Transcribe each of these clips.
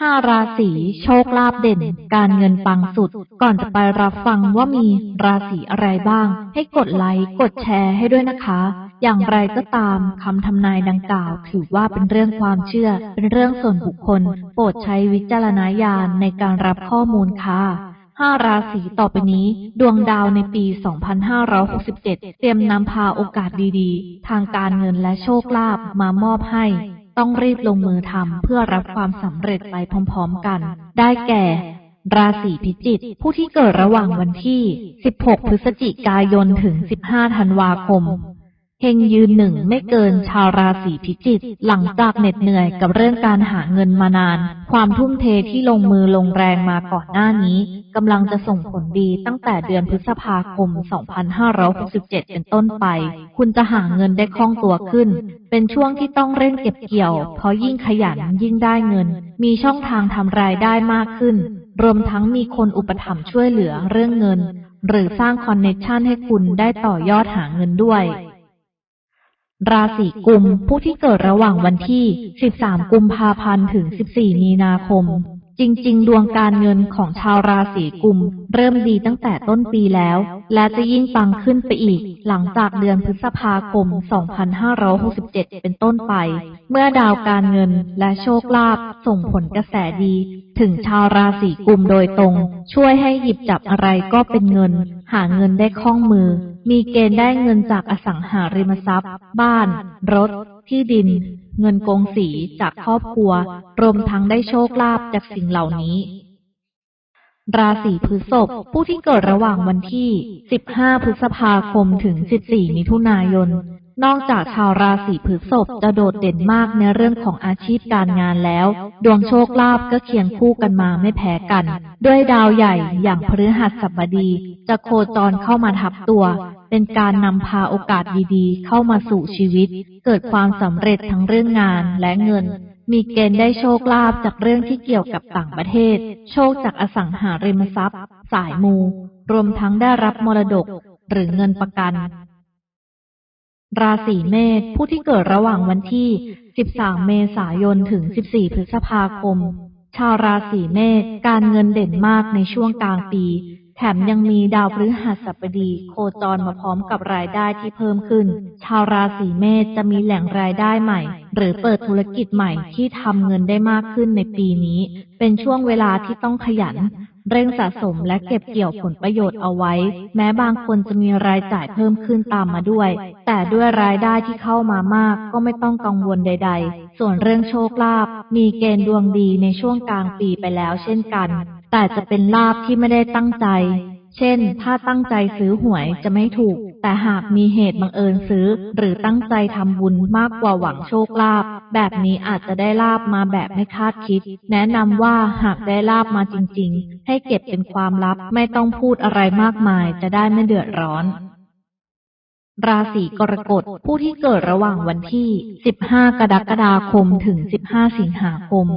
ห้าราศีโชคลาภเด่น การเงินปังสุด ก่อนจะไปรับฟังว่ามีราศีอะไรบ้าง ให้กดไลค์กดแชร์ให้ด้วยนะคะ อย่างไรก็ตามคำทำนายดังกล่าว ถือว่าเป็นเรื่องความเชื่อ เป็นเรื่องส่วนบุคคล โปรดใช้วิจารณญาณในการรับข้อมูลค่ะห้าราศีต่อไปนี้ ดวงดาวในปี 2567 เตรียมนำพาโอกาสดีๆ ทางการเงินและโชคลาภมามอบให้ ต้องรีบลงมือทำเพื่อรับความสำเร็จไปพร้อมๆกัน ได้แก่ ราศีพิจิกผู้ที่เกิดระหว่างวันที่ 16 พฤศจิกายนถึง 15 ธันวาคม เฮงยืนหนึ่งไม่เกินชาวราศีพิจิกหลังจากเหน็ดเหนื่อยกับเรื่องการหาเงินมานาน ความทุ่มเทที่ลงมือลงแรงมาก่อนหน้านี้กำลังจะส่งผลดีตั้งแต่เดือนพฤษภาคม 2567 เป็นต้นไป คุณจะหาเงินได้คล่องตัวขึ้น เป็นช่วงที่ต้องเร่งเก็บเกี่ยว เพราะยิ่งขยันยิ่งได้เงิน มีช่องทางทำรายได้มากขึ้น รวมทั้งมีคนอุปถัมภ์ช่วยเหลือเรื่องเงิน หรือสร้างคอนเนคชันให้คุณได้ต่อยอดหาเงินด้วย ราศีกุมผู้ที่เกิดระหว่างวันที่ 13 กุมภาพันธ์ถึง 14 มีนาคม จริง ๆ ดวงการเงินของชาวราศีกุม เริ่มดีตั้งแต่ต้นปีแล้ว และจะยิ่งปังขึ้นไปอีก หลังจากเดือนพฤษภาคม 2567 เป็นต้นไป เมื่อดาวการเงินและโชคลาภส่งผลกระแสดี ถึงชาวราศีกุมโดยตรง ช่วยให้หยิบจับอะไรก็เป็นเงิน หาเงินได้คล่องมือ มีเกณฑ์ได้เงินจากอสังหาริมทรัพย์ บ้าน รถ ที่ดิน เงินกงสีจากครอบครัว รวมทั้งได้โชคลาภจากสิ่งเหล่านี้ ราศีพฤษภผู้ที่เกิดระหว่างวันที่ 15 พฤษภาคมถึง 14 มิถุนายน นอกจากชาวราศีพฤษภจะโดดเด่นมากในเรื่องของอาชีพการงานแล้ว ดวงโชคลาภก็เคียงคู่กันมาไม่แพ้กัน ด้วยดาวใหญ่อย่างพฤหัสบดี จะโคจรเข้ามาทับตัว เป็นการนำพาโอกาสดีๆ เข้ามาสู่ชีวิต เกิดความสำเร็จทั้งเรื่องงานและเงิน มีเกณฑ์ได้โชคลาภจากเรื่องที่เกี่ยวกับต่างประเทศ โชคจากอสังหาริมทรัพย์ สายมู รวมทั้งได้รับมรดก หรือเงินประกัน ราศีเมษผู้ที่เกิดระหว่างวันที่ 13 เมษายนถึง 14 พฤษภาคม ชาวราศีเมษการเงินเด่นมากในช่วงกลางปี แถมยังมีดาวพฤหัสบดีโคจรมาพร้อมกับรายได้ที่เพิ่มขึ้น ชาวราศีเมษจะมีแหล่งรายได้ใหม่ หรือเปิดธุรกิจใหม่ที่ทำเงินได้มากขึ้นในปีนี้ เป็นช่วงเวลาที่ต้องขยัน เร่งสะสมและเก็บเกี่ยวผลประโยชน์เอาไว้ แม้บางคนจะมีรายจ่ายเพิ่มขึ้นตามมาด้วย แต่ด้วยรายได้ที่เข้ามามากก็ไม่ต้องกังวลใด ๆ ส่วนเรื่องโชคลาภมีเกณฑ์ดวงดีในช่วงกลางปีไปแล้วเช่นกัน แต่จะเป็นลาภที่ไม่ได้ตั้งใจ เช่น ถ้าตั้งใจซื้อหวยจะไม่ถูก แต่หากมีเหตุบังเอิญซื้อ หรือตั้งใจทำบุญมากกว่าหวังโชคลาภ แบบนี้อาจจะได้ลาบมาแบบไม่คาดคิด แนะนำว่าหากได้ลาบมาจริง ๆ ให้เก็บเป็นความลับ ไม่ต้องพูดอะไรมากมาย จะได้ไม่เดือดร้อนราศีกรกฎผู้ที่เกิดระหว่างวันที่ 15 กรกฎาคม ถึง 15 สิงหาคม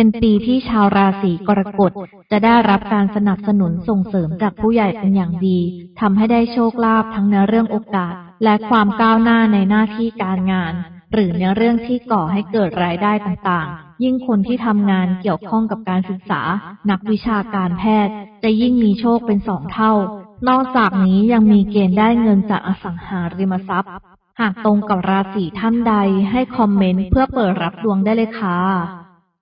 เป็นปีที่ชาวราศีกรกฎจะได้รับการสนับสนุนส่งเสริมจากผู้ใหญ่เป็นอย่างดีทำให้ได้โชคลาภทั้งในเรื่องโอกาส และความก้าวหน้าในหน้าที่การงาน หรือในเรื่องที่ก่อให้เกิดรายได้ต่างๆ ยิ่งคนที่ทำงานเกี่ยวข้องกับการศึกษา นักวิชาการแพทย์ จะยิ่งมีโชคเป็นสองเท่า นอกจากนี้ยังมีเกณฑ์ได้เงินจากอสังหาริมทรัพย์ หากตรงกับราศีท่านใดให้คอมเมนต์เพื่อเปิดรับดวงได้เลยค่ะ